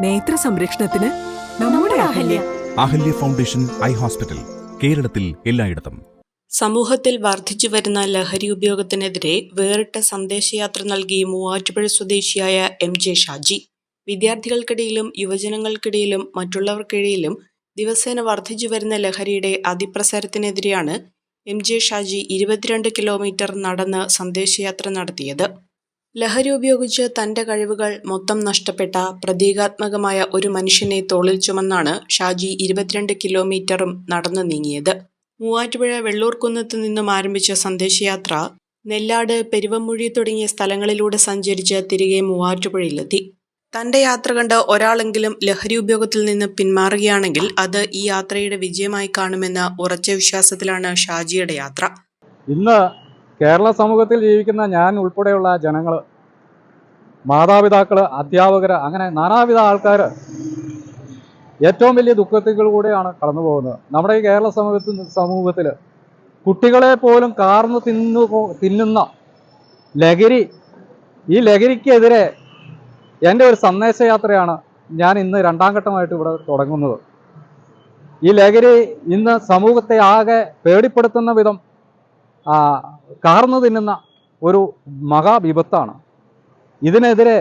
നേത്ര സംരക്ഷണത്തിന് നമ്മുടെ Ahalya. Ahalya foundation eye hospital കേരളത്തിൽ എല്ലായിടത്തും. സമൂഹത്തിൽ വർദ്ധിച്ചു വരുന്ന ലഹരി ഉപയോഗത്തിനെതിരെ വേറിട്ട സന്ദേശയാത്ര നൽകി മൂവാറ്റുപുഴ സ്വദേശിയായ എം ജെ ഷാജി. വിദ്യാർത്ഥികൾക്കിടയിലും യുവജനങ്ങൾക്കിടയിലും മറ്റുള്ളവർക്കിടയിലും ദിവസേന വർദ്ധിച്ചു വരുന്ന ലഹരിയുടെ അതിപ്രസരത്തിനെതിരെയാണ് എം ജെ ഷാജി ഇരുപത്തിരണ്ട് കിലോമീറ്റർ നടന്ന് സന്ദേശയാത്ര നടത്തിയത്. ലഹരി ഉപയോഗിച്ച് തന്റെ കഴിവുകൾ മൊത്തം നഷ്ടപ്പെട്ട പ്രതീകാത്മകമായ ഒരു മനുഷ്യനെ തോളിൽ ചുമന്നാണ് ഷാജി ഇരുപത്തിരണ്ട് കിലോമീറ്ററും നടന്നു നീങ്ങിയത്. മൂവാറ്റുപുഴ വെള്ളൂർക്കുന്നത്ത് നിന്നും ആരംഭിച്ച സന്ദേശയാത്ര നെല്ലാട് പെരുവമ്പുഴി തുടങ്ങിയ സ്ഥലങ്ങളിലൂടെ സഞ്ചരിച്ച് തിരികെ മൂവാറ്റുപുഴയിലെത്തി. തന്റെ യാത്ര കണ്ട് ഒരാളെങ്കിലും ലഹരി ഉപയോഗത്തിൽ നിന്ന് പിന്മാറുകയാണെങ്കിൽ അത് ഈ യാത്രയുടെ വിജയമായി കാണുമെന്ന ഉറച്ച വിശ്വാസത്തിലാണ് ഷാജിയുടെ യാത്ര. ഇന്ന് കേരള സമൂഹത്തിൽ ജീവിക്കുന്ന ഞാൻ ഉൾപ്പെടെയുള്ള ജനങ്ങൾ മാതാപിതാക്കൾ അധ്യാപകർ അങ്ങനെ നാനാവിധ ആൾക്കാർ ഏറ്റവും വലിയ ദുഃഖത്തിലൂടെയാണ് കടന്നു പോകുന്നത്. നമ്മുടെ ഈ കേരള സമൂഹത്തിൽ സമൂഹത്തിൽ കുട്ടികളെ പോലും കാർന്ന് തിന്നു തിന്നുന്ന ലഹരി ഈ ലഹരിക്കെതിരെ എന്റെ ഒരു സന്ദേശയാത്രയാണ് ഞാൻ ഇന്ന് രണ്ടാം ഘട്ടമായിട്ട് ഇവിടെ തുടങ്ങുന്നത്. ഈ ലഹരി ഇന്ന് സമൂഹത്തെ ആകെ പേടിപ്പെടുത്തുന്ന വിധം കാർന്നു തിന്നുന്ന ഒരു മഹാവിപത്താണ് ഇതിനെതിരെ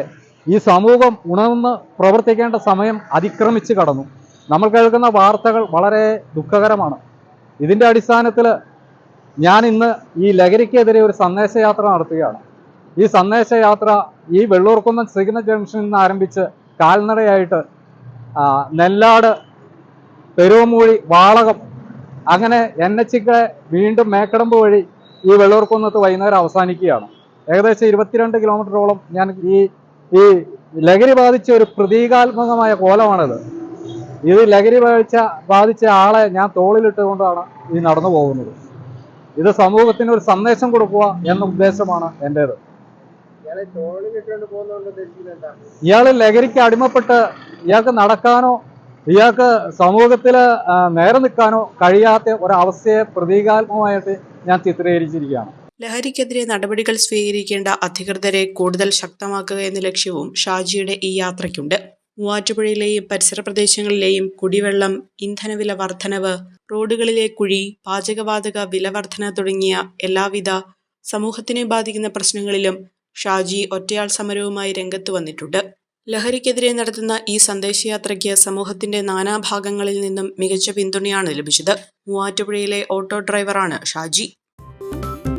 ഈ സമൂഹം ഉണർന്ന് പ്രവർത്തിക്കേണ്ട സമയം അതിക്രമിച്ച് കടന്നു. നമ്മൾ കേൾക്കുന്ന വാർത്തകൾ വളരെ ദുഃഖകരമാണ്. ഇതിന്റെ അടിസ്ഥാനത്തിൽ ഞാൻ ഇന്ന് ഈ ലഹരിക്കെതിരെ ഒരു സന്ദേശയാത്ര നടത്തുകയാണ്. ഈ സന്ദേശയാത്ര ഈ വെള്ളൂർക്കുന്നം സിഗ്നൽ ജംഗ്ഷനിൽ നിന്ന് ആരംഭിച്ച് കാൽനടയായിട്ട് നെല്ലാട് പെരുവമൂഴി വാളകം അങ്ങനെ എൻ എച്ച് വീണ്ടും മേക്കടമ്പ് വഴി ഈ വെള്ളൂർക്കുന്നത്ത് വൈകുന്നേരം അവസാനിക്കുകയാണ്. ഏകദേശം ഇരുപത്തിരണ്ട് കിലോമീറ്ററോളം ഞാൻ ഈ ഈ ലഹരി ബാധിച്ച ഒരു പ്രതീകാത്മകമായ കോലമാണിത്. ഇത് ലഹരി ബാധിച്ച ബാധിച്ച ആളെ ഞാൻ തോളിലിട്ടുകൊണ്ടാണ് ഈ നടന്നു പോകുന്നത്. ഇത് സമൂഹത്തിന് ഒരു സന്ദേശം കൊടുക്കുക എന്ന ഉദ്ദേശമാണ് എന്റേത് ഇയാൾ ലഹരിക്ക് അടിമപ്പെട്ട് ഇയാൾക്ക് നടക്കാനോ ഇയാൾക്ക് സമൂഹത്തിൽ നേരെ നിൽക്കാനോ കഴിയാത്ത ഒരവസ്ഥയെ പ്രതീകാത്മകമായിട്ട് ഞാൻ ചിത്രീകരിച്ചിരിക്കുകയാണ്. ലഹരിക്കെതിരെ നടപടികൾ സ്വീകരിക്കേണ്ട അധികൃതരെ കൂടുതൽ ശക്തമാക്കുക എന്ന ലക്ഷ്യവും ഷാജിയുടെ ഈ യാത്രയ്ക്കുണ്ട്. മൂവാറ്റുപുഴയിലെയും പരിസര പ്രദേശങ്ങളിലെയും കുടിവെള്ളം ഇന്ധനവില വർധനവ് റോഡുകളിലെ കുഴി പാചകവാതക വില വർധന തുടങ്ങിയ എല്ലാവിധ സമൂഹത്തിനെ ബാധിക്കുന്ന പ്രശ്നങ്ങളിലും ഷാജി ഒറ്റയാൾ സമരവുമായി രംഗത്ത് വന്നിട്ടുണ്ട്. ലഹരിക്കെതിരെ നടത്തുന്ന ഈ സന്ദേശയാത്രയ്ക്ക് സമൂഹത്തിന്റെ നാനാഭാഗങ്ങളിൽ നിന്നും മികച്ച പിന്തുണയാണ് ലഭിച്ചത്. മൂവാറ്റുപുഴയിലെ ഓട്ടോ ഡ്രൈവറാണ് ഷാജി.